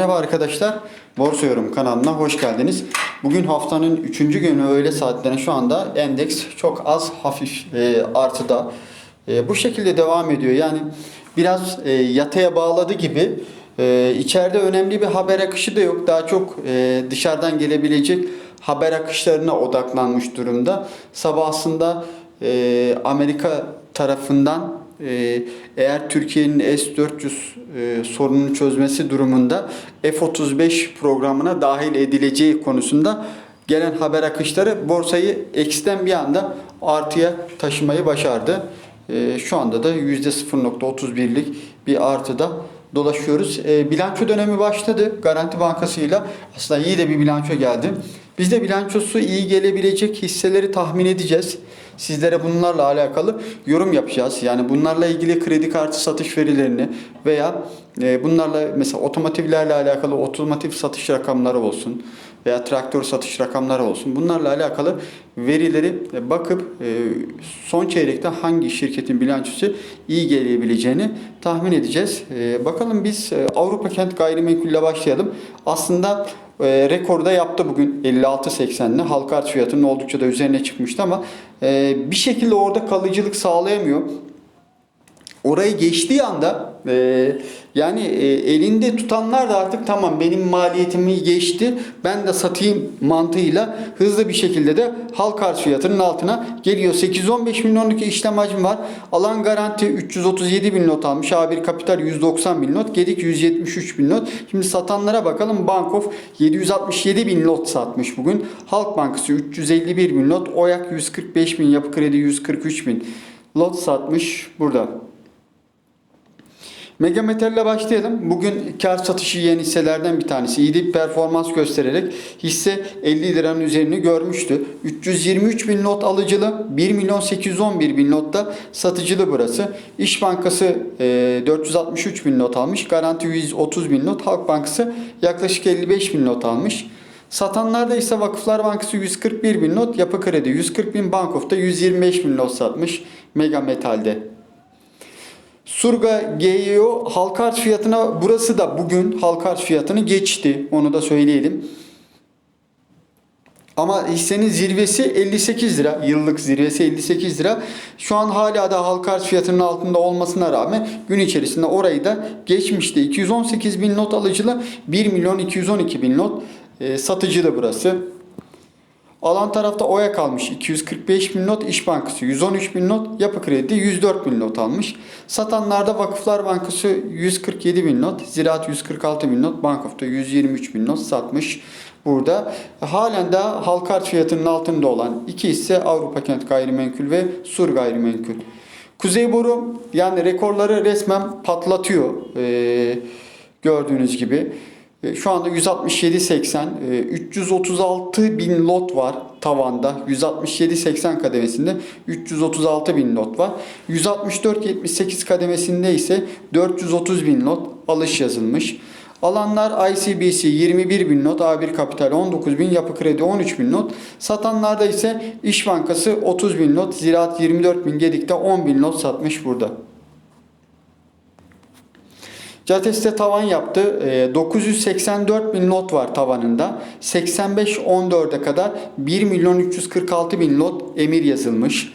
Merhaba arkadaşlar. Borsa Yorum kanalına hoş geldiniz. Bugün haftanın 3. günü öğle saatlerine şu anda endeks çok az hafif e, artıda. E, bu şekilde devam ediyor. Yani biraz e, yataya bağladı gibi. E, içeride önemli bir haber akışı da yok. Daha çok e, dışarıdan gelebilecek haber akışlarına odaklanmış durumda. Sabahında e, Amerika tarafından eğer Türkiye'nin S-400 e, sorununu çözmesi durumunda F-35 programına dahil edileceği konusunda gelen haber akışları borsayı eksiden bir anda artıya taşımayı başardı. Ee, şu anda da %0.31'lik bir artıda dolaşıyoruz. Ee, bilanço dönemi başladı. Garanti Bankası'yla aslında iyi de bir bilanço geldi. Biz de bilançosu iyi gelebilecek hisseleri tahmin edeceğiz. Sizlere bunlarla alakalı yorum yapacağız. Yani bunlarla ilgili kredi kartı satış verilerini veya e, bunlarla mesela otomotivlerle alakalı otomotiv satış rakamları olsun veya traktör satış rakamları olsun. Bunlarla alakalı verileri bakıp e, son çeyrekte hangi şirketin bilançosu iyi gelebileceğini tahmin edeceğiz. E, Bakalım biz Avrupa Kent Gayrimenkul'le başlayalım. Aslında e, rekorda yaptı bugün 56.80'li. Halka arz fiyatının oldukça da üzerine çıkmıştı ama e, bir şekilde orada kalıcılık sağlayamıyor. Orayı geçtiği anda e, yani e, elinde tutanlar da artık tamam benim maliyetimi geçti ben de satayım mantığıyla hızlı bir şekilde de halka arz fiyatının altına geliyor. 815 milyonluk işlem hacmi var. Alan garanti 337 bin not almış. A1 Kapital 190 bin not. Gedik 173 bin not. Şimdi satanlara bakalım. Bankof 767 bin not satmış bugün. Halk Bankası 351 bin not. Oyak 145 bin. Yapı Kredi 143 bin lot satmış burada. Mega Metal'le başlayalım. Bugün kar satışı yiyen hisselerden bir tanesi. İyi bir performans göstererek hisse 50 liranın üzerini görmüştü. 323 bin not alıcılı, 1 milyon 811 bin notta satıcılı burası. İş Bankası e, 463 bin not almış. Garanti 130 bin not. Halk Bankası yaklaşık 55 bin not almış. Satanlarda ise Vakıflar Bankası 141 bin not, Yapı Kredi 140 bin, Bankof'ta 125 bin not satmış Mega Metal'de. Surga GEO halka arz fiyatına burası da bugün halka arz fiyatını geçti. Onu da söyleyelim. Ama hissenin zirvesi 58 lira. Yıllık zirvesi 58 lira. Şu an hala da halka arz fiyatının altında olmasına rağmen gün içerisinde orayı da geçmişti. 218 bin not alıcılı 1 milyon 212 bin not e, satıcılı burası. Alan tarafta Oya kalmış 245 bin not, İş Bankası 113 bin not, Yapı Kredi 104 bin not almış. Satanlarda Vakıflar Bankası 147 bin not, Ziraat 146 bin not, Bankof'ta 123 bin not satmış. Burada halen de halka fiyatının altında olan iki hisse Avrupa Kent Gayrimenkul ve Sur Gayrimenkul. Kuzey Boru yani rekorları resmen patlatıyor ee, gördüğünüz gibi. E, Şu anda 167.80, e, 336 bin lot var tavanda. 167.80 kademesinde 336 bin lot var. 164.78 kademesinde ise 430 bin lot alış yazılmış. Alanlar ICBC 21 bin not, A1 Kapital 19 bin, Yapı Kredi 13 bin not. Satanlarda ise İş Bankası 30 bin not, Ziraat 24 bin, Gedik'te 10 bin not satmış burada. Cates'te tavan yaptı. E, 984 bin lot var tavanında. 85-14'e kadar 1 milyon 346 bin lot emir yazılmış.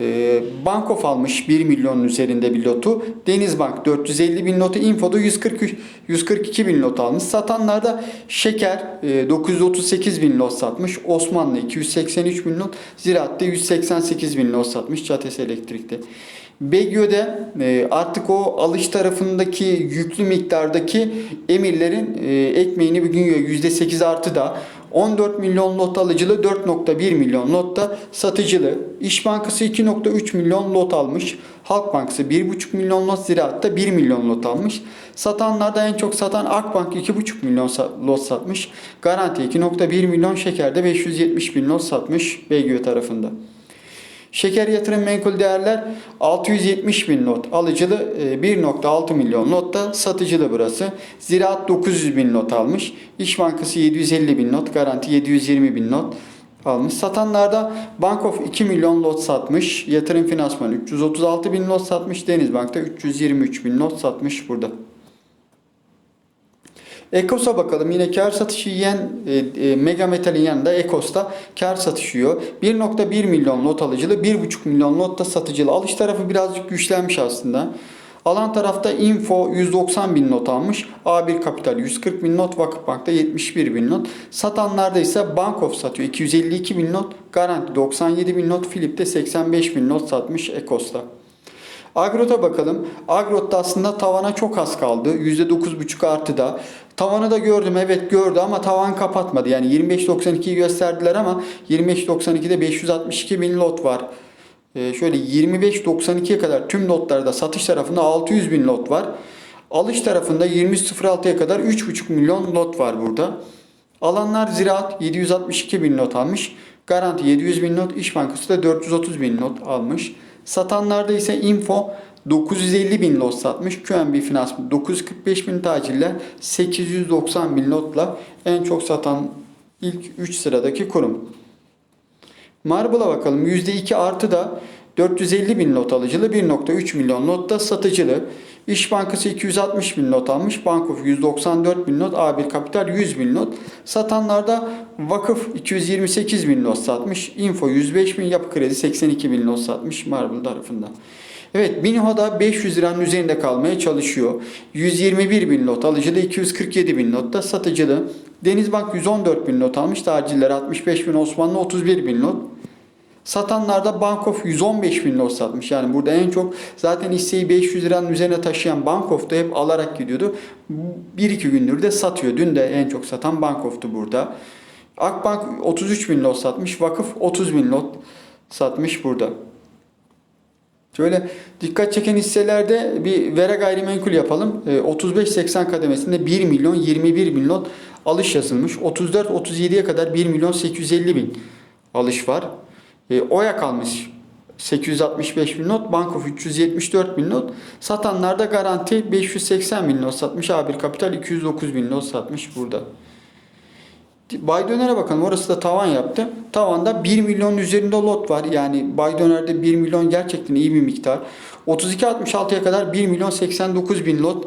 E, Bankof almış 1 milyonun üzerinde bir lotu. Denizbank 450 bin lotu. Info'da 143, 142 bin lot almış. Satanlarda Şeker e, 938 bin lot satmış. Osmanlı 283 bin lot. Ziraat'ta 188 bin lot satmış. Cates Elektrik'te. Begyo'da e, artık o alış tarafındaki yüklü miktardaki emirlerin e, ekmeğini bugün yiyor. %8 artı da 14 milyon lot alıcılı 4.1 milyon lot da satıcılı. İş Bankası 2.3 milyon lot almış. Halk Bankası 1.5 milyon lot ziraatta 1 milyon lot almış. Satanlarda en çok satan Akbank 2.5 milyon lot satmış. Garanti 2.1 milyon şekerde 570 bin lot satmış Begyo tarafında. Şeker yatırım menkul değerler 670 bin not alıcılı 1.6 milyon notta satıcılı burası. Ziraat 900 bin not almış. İş Bankası 750 bin not garanti 720 bin not almış. Satanlarda Bankof 2 milyon lot satmış. Yatırım finansman 336 bin lot satmış. Denizbank'ta 323 bin lot satmış burada. Ekos'a bakalım. Yine kar satışı yiyen e, e, Mega Metal'in yanında Ekos'ta kar satışı yiyor. 1.1 milyon lot alıcılı, 1.5 milyon lot da satıcılı. Alış tarafı birazcık güçlenmiş aslında. Alan tarafta Info 190 bin not almış. A1 Kapital 140 bin not. Vakıfbank'ta 71 bin not. Satanlarda ise Bankof satıyor. 252 bin not. Garanti 97 bin not. Philip'te 85 bin not satmış Ekos'ta. Agrot'a bakalım. Agrot'ta aslında tavana çok az kaldı. %9,5 artıda. Tavanı da gördüm evet gördü ama tavan kapatmadı. Yani 25.92'yi gösterdiler ama 25.92'de 562 bin lot var. Ee, şöyle 25.92'ye kadar tüm lotlarda satış tarafında 600 bin lot var. Alış tarafında 20.06'ya kadar 3,5 milyon lot var burada. Alanlar ziraat 762 bin not almış. Garanti 700 bin not. İş Bankası da 430 bin not almış. Satanlarda ise Info 950 bin lot satmış. QNB Finans 945 bin tacirle 890 bin lotla en çok satan ilk 3 sıradaki kurum. Marble'a bakalım. %2 artı da 450 bin lot alıcılı 1.3 milyon lot da satıcılı. İş Bankası 260 bin not almış. Bankof 194 bin not. A1 Kapital 100 bin not. Satanlarda Vakıf 228 bin not satmış. Info 105 bin. Yapı Kredi 82 bin not satmış Marble tarafında. Evet Biniho'da 500 liranın üzerinde kalmaya çalışıyor. 121 bin not alıcılı 247 bin not da satıcılı. Denizbank 114 bin not almış. Tacirler 65 bin Osmanlı 31 bin not. Satanlarda Bankof 115 bin lot satmış. Yani burada en çok zaten hisseyi 500 liranın üzerine taşıyan Bankof da hep alarak gidiyordu. 1-2 gündür de satıyor. Dün de en çok satan Bankof'tu burada. Akbank 33 bin lot satmış. Vakıf 30 bin lot satmış burada. Şöyle dikkat çeken hisselerde bir Vera gayrimenkul yapalım. Ee, 35-80 kademesinde 1 milyon 21 bin lot alış yazılmış. 34-37'ye kadar 1 milyon 850 bin alış var. E, Oya kalmış 865 bin not, Bankof 374 bin not. Satanlarda garanti 580 bin not satmış. A1 Kapital 209 bin not satmış burada. Bay Döner'e bakalım. Orası da tavan yaptı. Tavanda 1 milyonun üzerinde lot var. Yani Bay Döner'de 1 milyon gerçekten iyi bir miktar. 32.66'ya kadar 1 milyon 89 bin lot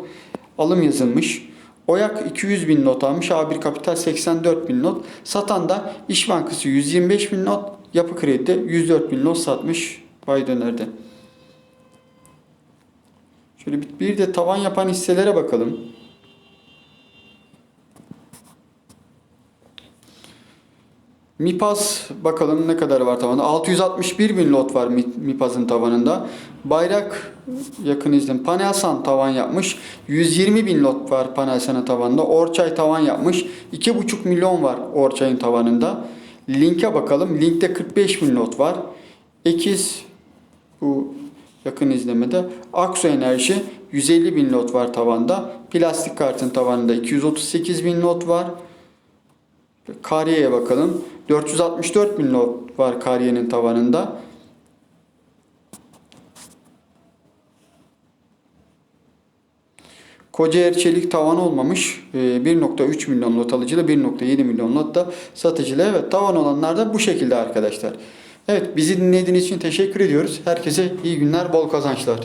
alım yazılmış. Oyak 200 bin not almış. A1 Kapital 84 bin not. Satan da İş Bankası 125 bin not. Yapı Kredi'de 104 bin not satmış Bay Döner'de. Şöyle bir, de tavan yapan hisselere bakalım. Mipaz bakalım ne kadar var tavanda. 661 bin lot var Mi- Mipaz'ın tavanında. Bayrak yakın izledim. Panelsan tavan yapmış. 120 bin lot var Panelsan'ın tavanında. Orçay tavan yapmış. 2,5 milyon var Orçay'ın tavanında. Link'e bakalım. Link'te 45 bin lot var. Ekiz bu yakın izlemede. Aksu Enerji 150 bin lot var tavanda. Plastik kartın tavanında 238 bin lot var. Kariye'ye bakalım. 464 bin lot var Kariye'nin tavanında. Kocaeli Çelik tavan olmamış. Ee, 1.3 milyon lot alıcıyla 1.7 milyon lot da satıcıyla. Evet tavan olanlar da bu şekilde arkadaşlar. Evet bizi dinlediğiniz için teşekkür ediyoruz. Herkese iyi günler, bol kazançlar.